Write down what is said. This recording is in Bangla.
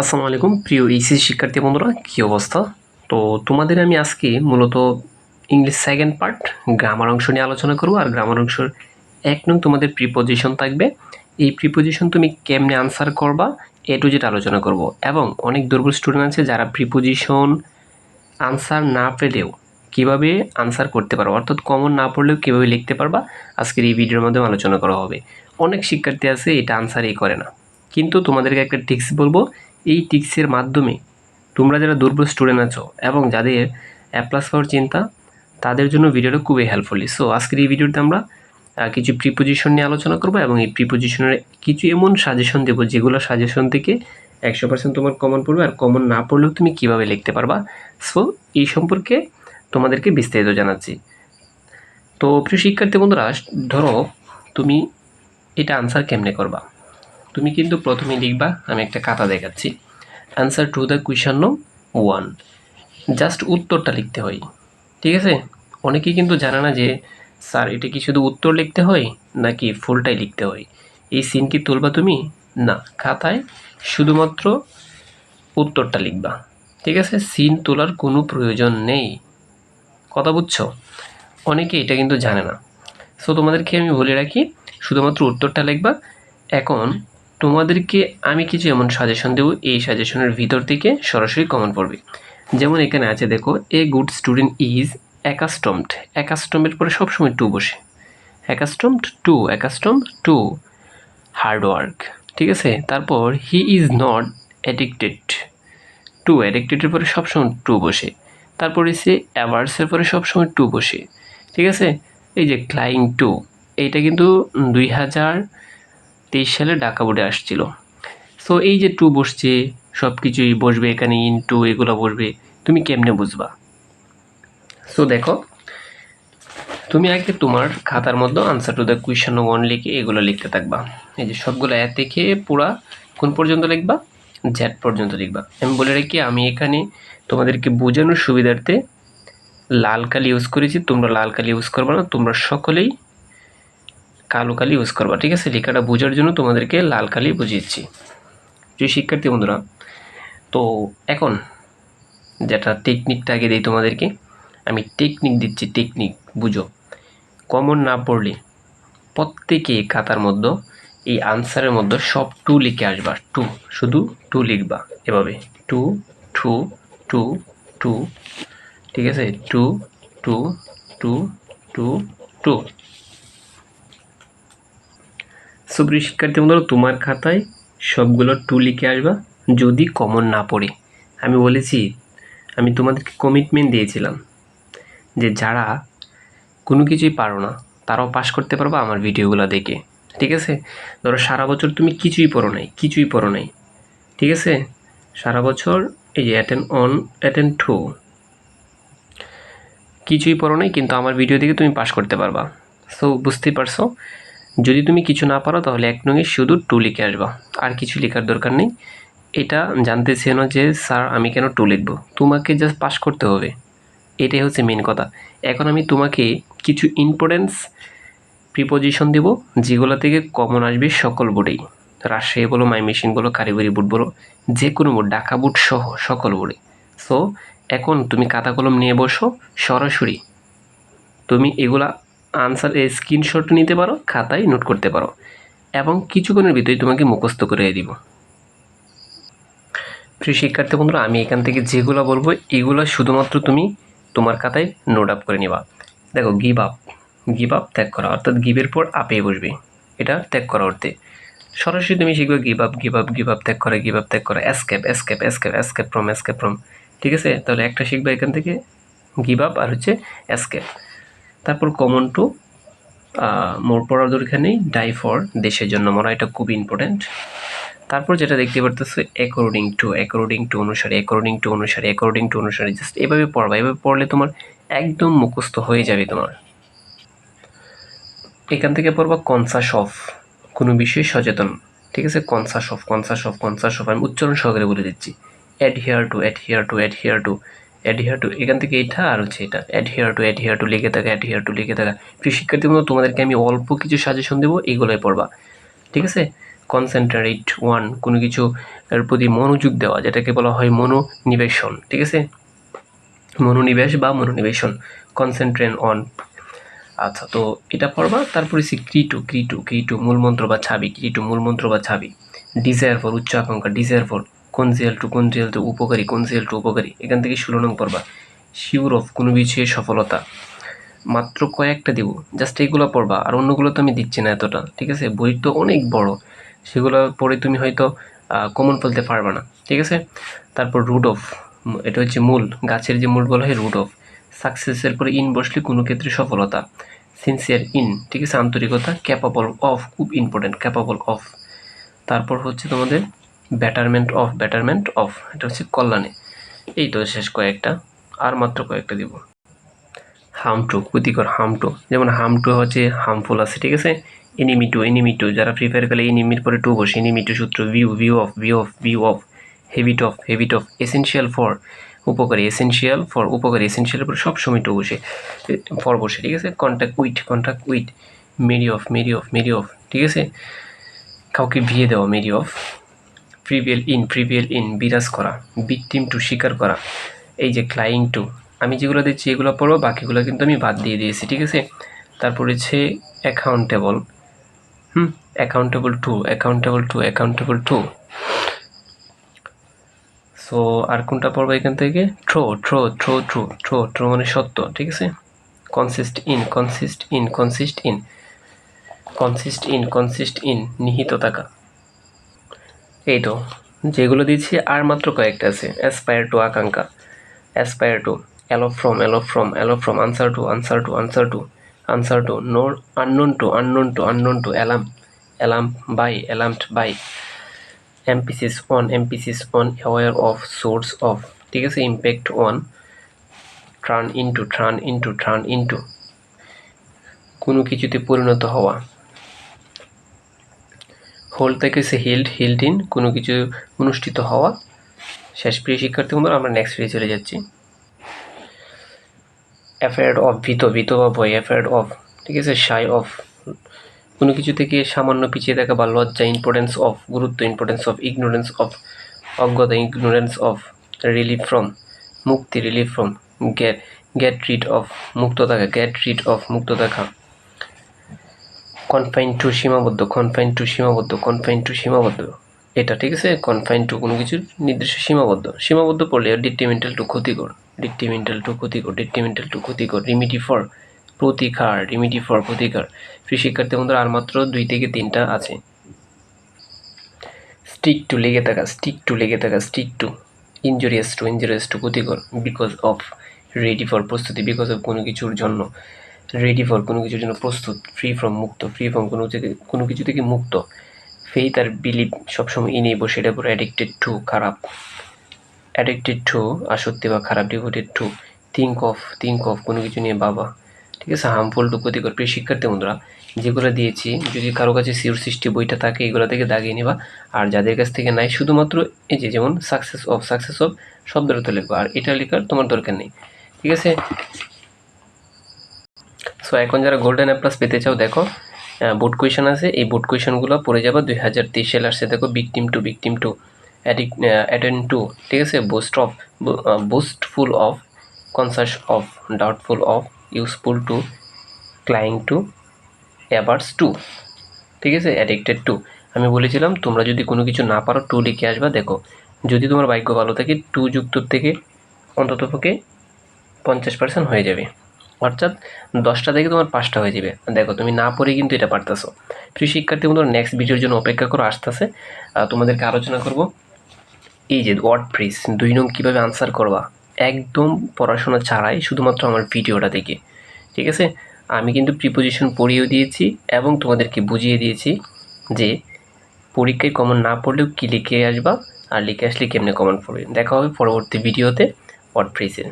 আসসালামু আলাইকুম। প্রিয় এইচএস শিক্ষার্থী বন্ধুরা, কী অবস্থা? তো তোমাদের আমি আজকে মূলত ইংলিশ সেকেন্ড পার্ট গ্রামার অংশ নিয়ে আলোচনা করব আর গ্রামার অংশের এক নং তোমাদের প্রিপোজিশন থাকবে। এই প্রিপোজিশন তুমি কেমনে আনসার করবা এ টু যেটা আলোচনা করব এবং অনেক দুর্বল স্টুডেন্ট আছে যারা প্রিপোজিশন আনসার না পেলেও কীভাবে আনসার করতে পারো, অর্থাৎ কমন না পড়লেও কীভাবে লিখতে পারবা, আজকের এই ভিডিওর মাধ্যমে আলোচনা করা হবে। অনেক শিক্ষার্থী আছে এটা আনসারই করে না। কিন্তু তোমাদেরকে একটা টিক্স বলব এই টিক্সের মাধ্যমে তোমরা যারা দুর্বল স্টুডেন্ট আছো এবং যাদের অ্যাপ্লাস পাওয়ার চিন্তা, তাদের জন্য ভিডিওটা খুবই হেল্পফুলি সো আজকের এই ভিডিওতে আমরা কিছু প্রিপোজিশন নিয়ে আলোচনা করব এবং এই প্রিপোজিশনের কিছু এমন সাজেশন দেবো যেগুলো সাজেশন থেকে একশো পার্সেন্ট তোমার কমন পড়বে আর কমন না পড়লেও তুমি কীভাবে লিখতে পারবা। সো এই সম্পর্কে তোমাদেরকে বিস্তারিত জানাচ্ছি। তো, প্রিয় শিক্ষার্থী বন্ধুরা, ধরো তুমি এটা আনসার কেমনে করবা? তুমি কিন্তু প্রথমে লিখবা, আমি একটা খাতা দেখাচ্ছি। অ্যান্সার টু দ্য কুয়েশন নং ওয়ান জাস্ট উত্তরটা লিখতে হয়, ঠিক আছে? অনেকেই কিন্তু জানে না যে, স্যার, এটা কি শুধু উত্তর লিখতে হয়, নাকি ফুলটাই লিখতে হয়? এই সিন কি তুলবা তুমি? না, খাতায় শুধুমাত্র উত্তরটা লিখবা, ঠিক আছে? সিন তোলার কোনো প্রয়োজন নেই। কথা বুঝছ? অনেকে এটা কিন্তু জানে না। সো তোমাদেরকে আমি বলে রাখি, শুধুমাত্র উত্তরটা লিখবা। এখন তোমাদেরকে আমি কিছু এমন সাজেশন দেবো, এই সাজেশনের ভিতর থেকে সরাসরি কমন পড়বে। যেমন এখানে আছে, দেখো a good student is accustomed অ্যাকাস্টমের পরে সবসময় টু বসে। Accustomed to accustom to hard work ঠিক আছে? তারপর he is not addicted to অ্যাডিক্টেডের পরে সবসময় টু বসে। তারপরে সে অ্যাভার্সের পরে সবসময় টু বসে। ঠিক আছে? এই যে ক্লাইং টু এইটা কিন্তু দুই হাজার তেইশ সালে ঢাকা বোর্ডে আসছিল। সো এই যে টু বসছে সব কিছুই বসবে এখানে, ইন টু এগুলো বসবে, তুমি কেমনে বুঝবা? সো দেখো, তুমি আগে তোমার খাতার মধ্যে answer to the question one লিখে এগুলো লিখতে থাকবা। এই যে সবগুলো এ থেকে পুরা কোন পর্যন্ত লিখবা? জ্যাট পর্যন্ত লিখবা। আমি বলে রাখি, আমি এখানে তোমাদেরকে বোঝানোর সুবিধার্থে লাল কালি ইউজ করেছি, তোমরা লাল কালি ইউজ করবে না, তোমরা সকলেই কালো কালি ইউজ করবা, ঠিক আছে? লেখাটা বোঝার জন্য তোমাদেরকে লাল কালি বুঝিয়েছি। যে শিক্ষার্থী বন্ধুরা, তো এখন যেটা টেকনিকটা আগে দিই তোমাদেরকে, আমি টেকনিক দিচ্ছি টেকনিক বুঝো। কমন না পড়লে প্রত্যেকে খাতার মধ্যে এই আনসারের মধ্যে সব টু লিখে আসবা টু শুধু টু লিখবা, এভাবে। টু টু টু টু ঠিক আছে? To to to to to সুপ্রিয় শিক্ষার্থী বন্ধুরা, তোমার খাতায় সবগুলো টু লিখে আসবা, যদি কমন না পড়ে। আমি বলেছি, আমি তোমাদেরকে কমিটমেন্ট দিয়েছিলাম যে যারা কোনো কিছুই পারো না, তারাও পাস করতে পারবা আমার ভিডিওগুলো দেখে। ঠিক আছে? ধরো সারা বছর তুমি কিছুই পড়ো নাই, কিছুই পড়ো নাই। ঠিক আছে? সারা বছর এই যে অ্যাটেন্ড অন অ্যাটেন্ড টু কিছুই পড়ো নাই, কিন্তু আমার ভিডিও দেখে তুমি পাস করতে পারবা। সো বুঝতেই পারছ? যদি তুমি কিছু না পারো, তাহলে এক নঙে শুধু টু লিখে আসবা। আর কিছু লেখার দরকার নেই। এটা জানতে চেন যে, স্যার, আমি কেন টু লিখব? তোমাকে জাস্ট পাস করতে হবে। এটাই হচ্ছে মেন কথা। এখন আমি তোমাকে কিছু ইম্পর্টেন্স প্রিপোজিশন দেব, যেগুলো থেকে কমন আসবে সকল বোর্ডেই রাজশাহী বলো মাই মেশিন বলো, কারিগরি বোর্ড বলো, যে কোনো বোর্ড ডাকা বোর্ড সহ সকল বোর্ডে সো এখন তুমি খাতা কলম নিয়ে বসো, সরাসরি। তুমি এগুলা আনসার এই স্ক্রিনশট নিতে পারো, খাতায় নোট করতে পারো এবং কিছুক্ষণের ভিতরেই তোমাকে মুখস্থ করে দিব। প্রিয় শিক্ষার্থী বন্ধুরা, আমি এখান থেকে যেগুলো বলব, এগুলো শুধুমাত্র তুমি তোমার খাতায় নোট আপ করে নিবা। দেখো গিভ আপ গিভ আপ ত্যাগ করা, অর্থাৎ গিভের পর আপে বসবে। এটা ত্যাগ করা অর্থে। সরাসরি তুমি শিখবে give up give up give up ত্যাগ করা গিভ আপ ত্যাগ করা escape escape escape escape from escape from ঠিক আছে? তাহলে একটা শিখবে এখান থেকে গিভ আপ আর হচ্ছে এসকেপ তারপর কমন টু মোর পড়ার দরকার নেই ডাই ফর দেশের জন্য মরা, এটা খুব ইম্পর্ট্যান্ট তারপর যেটা দেখতে পারতেছো অ্যাকর্ডিং টু অ্যাকর্ডিং টু অনুসারে অ্যাকর্ডিং টু অনুসারে অ্যাকর্ডিং টু অনুসারে জাস্ট এভাবে পড়বা, এভাবে পড়লে তোমার একদম মুখস্থ হয়ে যাবে তোমার। এখান থেকে পড়বা কনসাস অফ কোনো বিষয়ে সচেতন, ঠিক আছে? Conscious of conscious of conscious of আমি উচ্চারণ সহকারে বলে দিচ্ছি। Adhere to adhere to adhere to adhere to এখান থেকে এটা আর হচ্ছে এটা। অ্যাডহিয়ার টু অ্যাডহিয়ার টু লিখে থাকা অ্যাডহিয়ার টু লিখে থাকা। প্রিয় শিক্ষার্থী বন্ধু, তোমাদেরকে আমি অল্প কিছু সাজেশন দেবো, এগুলোই পড়বা। ঠিক আছে? কনসেন্ট্রেট ওয়ান কোনো কিছু এর প্রতি মনোযোগ দেওয়া, যেটাকে বলা হয় মনোনিবেশন। ঠিক আছে? মনোনিবেশ বা মনোনিবেশন। কনসেন্ট্রেট অন আচ্ছা তো এটা পড়বা, তারপরে সে ক্রিটু ক্রিটু ক্রিটু মূলমন্ত্র বা ছাবি ক্রিটু মূলমন্ত্র বা ছাবি ডিজায়ার ফর উচ্চ আকাঙ্ক্ষা desire for congenial to congenial to উপকারী কনজিয়াল টু উপকারী, এখান থেকে ষোলো নং পড়বা শিওর অফ কোনো বিষয়ে সফলতা। মাত্র কয়েকটা দিব, জাস্ট এইগুলো পড়বা, আর অন্যগুলো তো আমি দিচ্ছি না এতটা, ঠিক আছে? বই তো অনেক বড়, সেগুলো পড়ে তুমি হয়তো কমন বলতে পারবে না, ঠিক আছে? তারপর রুট অফ এটা হচ্ছে মূল, গাছের যে মূল বলা হয় রুট অফ সাকসেসের পরে ইন বসলে কোনো ক্ষেত্রে সফলতা। সিনসিয়ার ইন ঠিক আছে? আন্তরিকতা ক্যাপাবল অফ খুব ইম্পর্টেন্ট ক্যাপাবল অফ তারপর হচ্ছে তোমাদের ব্যাটারমেন্ট অফ ব্যাটারমেন্ট অফ এটা হচ্ছে কল্যাণে। এই তো শেষ কয়েকটা, আর মাত্র কয়েকটা দিব। হার্ম টু ক্ষতিকর হার্ম টু যেমন হার্ম টু হচ্ছে হার্মফুল আছে, ঠিক আছে? এনিমি টু এনিমি টু যারা ফ্রি ফায়ার খেলে এনিমির পরে টু বসে এনিমি টু সূত্র view view of view of view of habit of habit of essential for উপকারী এসেনশিয়াল ফর উপকারী এসেনশিয়ালের উপরে সবসময় টু বসে ফর বসে, ঠিক আছে? Contact with contact with marry of marry of marry of ঠিক আছে? কাউকে বিয়ে দেওয়া marry of prevail in prevail in বিরাজ করা বিক্টিম টু স্বীকার করা, এই যে ক্লাইং টু আমি যেগুলো দিচ্ছি এগুলো পড়ব বাকিগুলো কিন্তু আমি বাদ দিয়ে দিয়েছি, ঠিক আছে? তারপর হচ্ছে accountable hmm? Accountable to accountable to accountable to so আর কোনটা পড়ব এখান থেকে? ট্রো ট্রো ট্রো ট্রু ট্রো ট্রো মানে সত্য, ঠিক আছে? Consist in consist in consist in consist in consist in নিহিত থাকা। এই তো যেগুলো দিচ্ছি আর মাত্র কয়েকটা আছে। অ্যাসপায়ার টু আকাঙ্ক্ষা aspire to aloof from aloof from aloof from answer to answer to answer to answer to nor unknown to unknown to unknown to alarm alarm by alarmed by emphasis on emphasis on aware of source of ঠিক আছে? Impact on turn into turn into turn into কোনো কিছুতে পরিণত হওয়া। হোল থেকে সে হিল্ড হিল্ড ইন কোনো কিছু অনুষ্ঠিত হওয়া। শেষ প্রিয় শিক্ষার্থী বন্ধুরা, আমরা নেক্সট পেজে চলে যাচ্ছি। অ্যাফেয়ার্ড অফ ভীত ভীত বা ভয় অ্যাফেয়ার্ড অফ ঠিক আছে? শাই অফ কোনো কিছু থেকে সামান্য পিছিয়ে থাকা বা লজ্জা ইম্পর্টেন্স অফ গুরুত্ব ইম্পর্টেন্স অফ ইগনোরেন্স অফ অজ্ঞতা ইগনোরেন্স অফ রিলিফ ফ্রম মুক্তি relief from get get rid of মুক্ত থাকা গেট রিড অফ মুক্ত থাকা। কনফাইন টু সীমাবদ্ধ কনফাইন টু সীমাবদ্ধ কনফাইন টু সীমাবদ্ধ। এটা ঠিক আছে? কনফাইন টু কোনো কিছুর নির্দিষ্ট সীমাবদ্ধ। সীমাবদ্ধ পড়লে ডিট্রিমেন্টাল টু ক্ষতিকর। ডিট্রিমেন্টাল টু ক্ষতিকর ডিট্রিমেন্টাল টু ক্ষতিকর রিমিডি ফর প্রতিকার রিমিডি ফর প্রতিকার। ফ্রি শিক্ষার্থী বন্ধুরা, আর মাত্র দুই থেকে তিনটা আছে। স্টিক টু লেগে থাকা স্টিক টু লেগে থাকা stick to injurious to injurious to ক্ষতিকর বিকজ অফ রেডি ফর প্রস্তুতি বিকজ অফ কোনো কিছুর জন্য। রেডি ফর কোনো কিছুর জন্য প্রস্তুত ফ্রি ফ্রম মুক্ত ফ্রি ফ্রম কোনো থেকে, কোনো কিছু থেকে মুক্ত। ফেইথ আর বিলিভ সবসময় ইনেই বসে, এটা পুরো অ্যাডিক্টেড টু খারাপ। অ্যাডিক্টেড টু আসক্তি বা খারাপ devoted to think of think of কোনো কিছু নিয়ে বাবা ঠিক আছে? হার্মফুল টু ক্ষতিকর। প্রিয় শিক্ষার্থী বন্ধুরা, যেগুলো দিয়েছি, যদি কারও কাছে সিওর সৃষ্টি বইটা থাকে, এগুলো থেকে দাগিয়ে নেবা। আর যাদের কাছ থেকে নাই, শুধুমাত্র এই যে যেমন সাকসেস অফ সাকসেস অফ শব্দটা তো লিখব আর এটা লেখার তোমার দরকার নেই। ঠিক আছে? সো এখন যারা গোল্ডেন অ্যাপ্লাস পেতে চাও, দেখো বোর্ড কোয়েশন আছে। এই বোর্ড কোয়েশনগুলো পড়ে যাব দুই হাজার তেইশ সালে আসছে। দেখো victim to victim to attend to ঠিক আছে? Boast of boastful of conscious of doubtful of useful to cling to averse to ঠিক আছে? অ্যাডিক্টেড টু আমি বলেছিলাম, তোমরা যদি কোনো কিছু না পারো টু লিখে আসবা। দেখো, যদি তোমার ভাগ্য ভালো থাকে টু যুক্ত থেকে অন্ততপক্ষে পঞ্চাশ পার্সেন্ট হয়ে যাবে। অর্থাৎ দশটা থেকে তোমার পাঁচটা হয়ে যাবে। দেখো, তুমি না পড়ে কিন্তু এটা পারতেছো। প্রিয় শিক্ষার্থী বন্ধুরা নেক্সট ভিডিওর জন্য অপেক্ষা করো, আসতেছে। তোমাদেরকে আলোচনা করব। এই যে ওয়ার্ড ফ্রিজ দুই নং কীভাবে আনসার করবা? একদম পড়াশোনা ছাড়াই শুধুমাত্র আমার ভিডিওটা দেখে। ঠিক আছে? আমি কিন্তু প্রিপোজিশন পড়িয়েও দিয়েছি এবং তোমাদেরকে বুঝিয়ে দিয়েছি যে পরীক্ষায় কমন না পড়লেও কী লিখে আসবা, আর লিখে আসলে কেমনে কমন পড়বে। দেখা হবে পরবর্তী ভিডিওতে ওয়ার্ড ফ্রিজে